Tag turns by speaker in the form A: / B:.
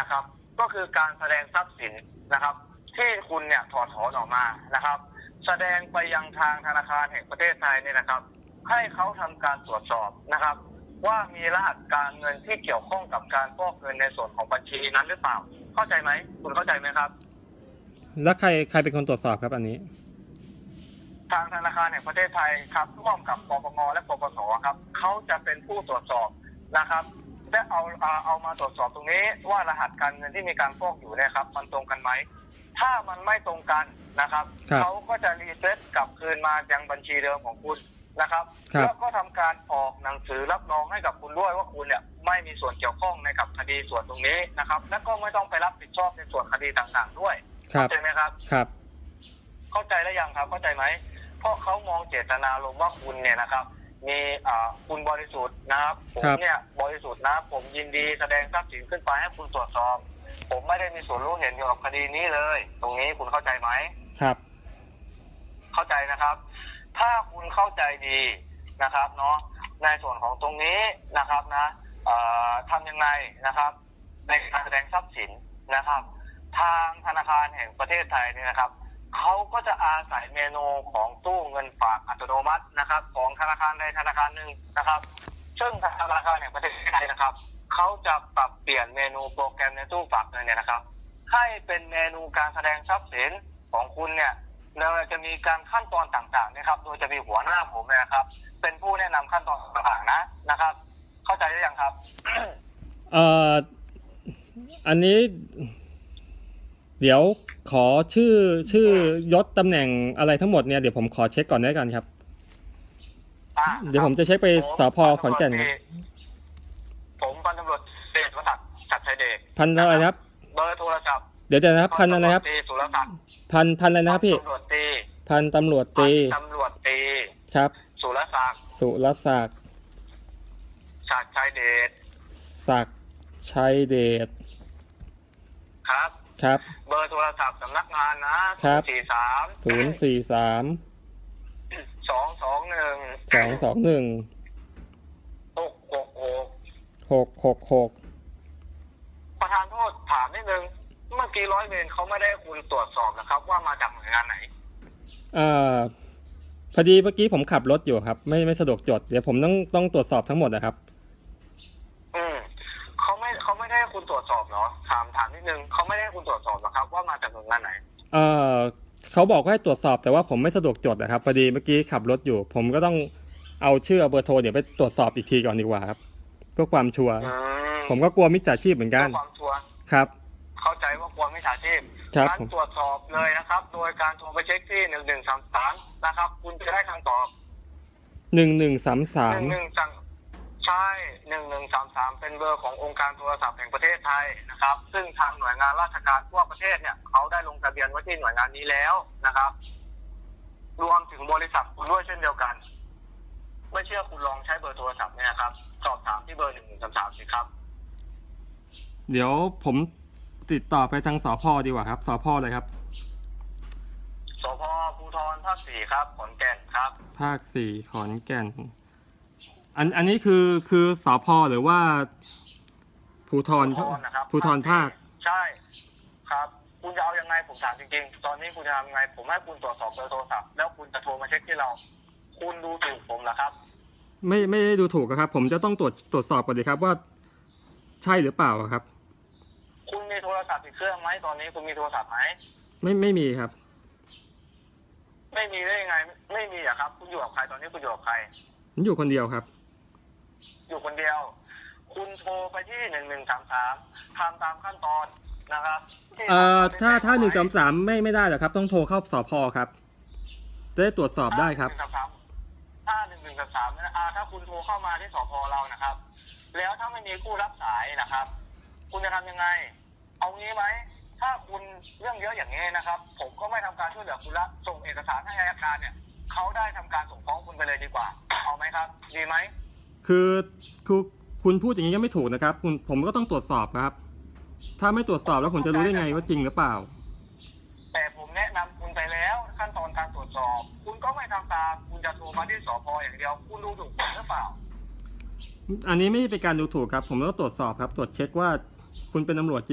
A: นะครับ ก็คือการแสดงทรัพย์สินนะครับ ที่คุณเนี่ยถอดถอนออกมานะครับ แสดงไปยังทางธนาคารแห่งประเทศไทยเนี่ยนะครับ ให้เขาทำการตรวจสอบนะครับ ว่ามีรหัสการเงินที่เกี่ยวข้องกับการฟอกเงินในส่วนของบัญชีนั้นหรือเปล่า เข้าใจไหมคุณเข้าใจไหมครับ
B: แล้วใครใครเป็นคนตรวจสอบครับอันนี้
A: ทางธนาคารแห่งประเทศไทยครับร่วมกับปปงและปปสครับเขาจะเป็นผู้ตรวจสอบนะครับ และเอาเอาเอามาตรวจสอบตรงนี้ ว่ารหัสการเงินที่มีการฟอกอยู่เนะครับ มันตรงกันไหม ถ้ามันไม่ตรงกันนะครับ
B: ครับ
A: เขาก็จะรีเซ็ตกลับคืนมายังบัญชีเดิมของคุณนะครับ
B: ครับ
A: แล้วก็ทำการออกหนังสือรับรองให้กับคุณด้วยว่าคุณเนี่ยไม่มีส่วนเกี่ยวข้องในกับคดีส่วนตรงนี้นะครับ และก็ไม่ต้องไปรับผิดชอบในส่วนคดีต่างๆ ด้วย
B: ครับ
A: เข้าใจไหมครับ
B: ครับ
A: เข้าใจแล้วยังครับเข้าใจไหมเพราะเขามองเจตนาลมณ์ว่าคุณเนี่ยนะครับ มีอ่าคุณบริสุทธิ์นะครับ ผม
B: ครับ
A: เนี่ยบริสุทธิ์นะผมยินดีแสดงทรัพย์สินขึ้นไปให้คุณตรวจสอบ ผมไม่ได้มีส่วนรู้เห็นเกี่ยวกับคดีนี้เลย ตรงนี้คุณเข้าใจไหม
B: ครับ
A: เข้าใจนะครับ ถ้าคุณเข้าใจดีนะครับ เนาะในส่วนของตรงนี้นะครับนะเอ่อทำยังไงนะครับ ในการแสดงทรัพย์สินนะครับ ทางธนาคารแห่งประเทศไทยเนี่ยนะครับ เขาก็จะอาศัยเมนูของตู้เงินฝากอัตโนมัตินะครับ ของธนาคารใดธนาคารหนึ่งนะครับ ซึ่งธนาคารแห่งประเทศไทยนะครับเขาจะปรับเปลี่ยนเมนูโปรแกรมในตู้ฝากเงินเนี่ยนะครับ ให้เป็นเมนูการแสดงทรัพย์สินของคุณเนี่ยเราจะมีการขั้นตอนต่างๆนะครับ โดยจะมีหัวหน้าผมนะครับ เป็นผู้แนะนำขั้นตอนต่างๆนะนะครับ เข้าใจหรือยังครับ
B: เอ่ออันนี้ เดี๋ยว ขอชื่อชื่อยศตำแหน่งอะไรทั้งหมดเนี่ยเดี๋ยวผมขอเช็คก่อนได้กันครับ
A: อะ
B: เดี๋ยวผมจะเช็คไปสพขอนแก่นครับ
A: ผมพันตำรวจเดชวศักดิ์ชัดชัยเดช
B: พันอะไรนะครับ
A: เบอร์โทรศัพท์
B: เดี๋ยวเดี๋ยวนะครับพันอะไรนะครับ
A: ตำวจตรีสุรศักดิ์
B: พันพันอะไรนะครับพี่
A: ตำรวจตรี
B: พันตำรวจตรี
A: ตำรวจตรี
B: ครับ
A: สุรศักดิ์
B: สุรศักดิ์
A: ชัดชัยเดช
B: ศักดิ์ชัยเดช
A: ครับ
B: ครับ
A: เบอร์โทรศัพท์สำนักงานนะครับ สี่สาม
B: ศูนย์สี่สาม
A: สองสองหนึ่ง
B: สองสองหนึ่ง
A: หกหกหก
B: หกหกหก
A: ประธานโทษถามนิดนึง เมื่อกี้ร้อยเวรเขาไม่ได้ให้คุณตรวจสอบนะครับ ว่ามาจากหน่วยงานไหน
B: อ่าพอดีเมื่อกี้ผมขับรถอยู่ครับ ไม่ไม่สะดวกจด เดี๋ยวผมต้องต้องตรวจสอบทั้งหมดนะครับ
A: อืมเขาไม่เขาไม่ได้ให้คุณ ตรวจสอบเหรอถามถามนิดนึงเขาไม่ได้ให้คุณตรวจสอบเหรอครับ ว่ามาจากหน่วยงานไหน
B: เอ่อเขาบอกว่าให้ตรวจสอบแต่ว่าผมไม่สะดวกจดนะครับพอดีเมื่อกี้ขับรถอยู่ ผมก็ต้องเอาชื่อเอาเบอร์โทรเดี๋ยวไปตรวจสอบอีกทีก่อนดีกว่าครับเพื่อความชัวร์
A: อืม
B: ผมก็กลัวมิจฉาชีพเหมือนกัน
A: เพื่อความชัวร์
B: ครับ
A: เข้าใจว่าควรไม่ฉาชีพ
B: ครับ
A: การ
B: ผม
A: ตรวจสอบเลยนะครับ โดยการโทรไปเช็คที่หนึ่งหนึ่งสามสามนะครับ คุณจะได้คำตอบ
B: หนึ่งหนึ่งสามสา
A: ห
B: ม
A: นึ่งหนึ่งสั่งใช่ หนึ่งหนึ่งสามสามเป็นเบอร์ขององค์การโทรศัพท์แห่งประเทศไทยนะครับ ซึ่งทางหน่วยงานราชการทั่วประเทศเนี่ยเขาได้ลงทะเบียนไว้ที่หน่วยงานนี้แล้วนะครับ รวมถึงบริษัทคุณด้วยเช่นเดียวกันไม่เชื่อคุณลองใช้เบอร์โทรศัพท์เนี่ยนะครับ สอบถามที่เบอร์หนึ่งหนึ่งสามสามสิครับ
B: เดี๋ยวผมติดต่อไปทางสพดีกว่าครับสพเลยครับ
A: สพภูธรภาคสี่ครับ ขอนแก่นครับ
B: ภาคสี่ขอนแก่น อันอันนี้คือคือสพหรือว่าภูธร
A: ภูธรนะครับ
B: ภูธรภาค
A: ใช่ ครับ คุณจะเอายังไงผมถามจริงๆ ตอนนี้คุณจะทำยังไง ผมให้คุณตรวจสอบเบอร์โทรศัพท์แล้วคุณจะโทรมาเช็คที่เรา คุณดูถูกผมเหรอครับ
B: ไม่ไม่ได้ดูถูกอะครับ ผมจะต้องตรวจตรวจสอบก่อนดีครับว่า ใช่หรือเปล่าอะครับ
A: คุณมีโทรศัพท์อีกเครื่องไหมตอนนี้คุณมีโทรศัพท์ไหม
B: ไม่ไม่มีครับ
A: ไม่มีได้ยังไง ไม่มีอะครับ คุณอยู่กับใครตอนนี้คุณอยู่กับใคร
B: ผมอยู่คนเดียวครับ
A: อยู่คนเดียว คุณโทรไปที่หนึ่งหนึ่งสามสามทำตามขั้นตอนนะครับที่
B: เอ่อ
A: ทง
B: ถ้าถ้าหนึ่ง
A: ได้
B: สามสามไม่ไม่ได้หรอกครับ ต้องโทรเข้าสพครับจะได้ตรวจสอบได้ครับ
A: ถ้าหนึ่งหนึ่งสามสามถ้าหนึ่งหนึ่งสามสามนะอ่าถ้าคุณโทรเข้ามาที่สพเรานะครับ แล้วถ้าไม่มีผู้รับสายนะครับ คุณจะทำยังไง เอางี้ไหมถ้าคุณเรื่องเยอะอย่างนี้นะครับ ผมก็ไม่ทำการช่วยเหลือคุณละส่งเอกสารให้อัยการเนี่ยเขาได้ทำการส่งฟ้องคุณไปเลยดีกว่า เอาไหมครับ ดีไหม
B: คือคือคุณพูดอย่างนี้ก็ไม่ถูกนะครับคุณผมก็ต้องตรวจสอบครับ ถ้าไม่ตรวจสอบแล้วผมจะรู้ได้ไงว่าจริงหรือเปล่า
A: แต่ผมแนะนำคุณไปแล้วขั้นตอนการตรวจสอบ คุณก็ไม่ทำตาม คุณจะโทรมาที่สพอย่างเดียว คุณดูถูกผมหรือเปล่า
B: อันนี้ไม่ใช่เป็นการดูถูกครับ ผมต้องตรวจสอบครับ ตรวจเช็คว่าคุณเป็นตำรวจจริง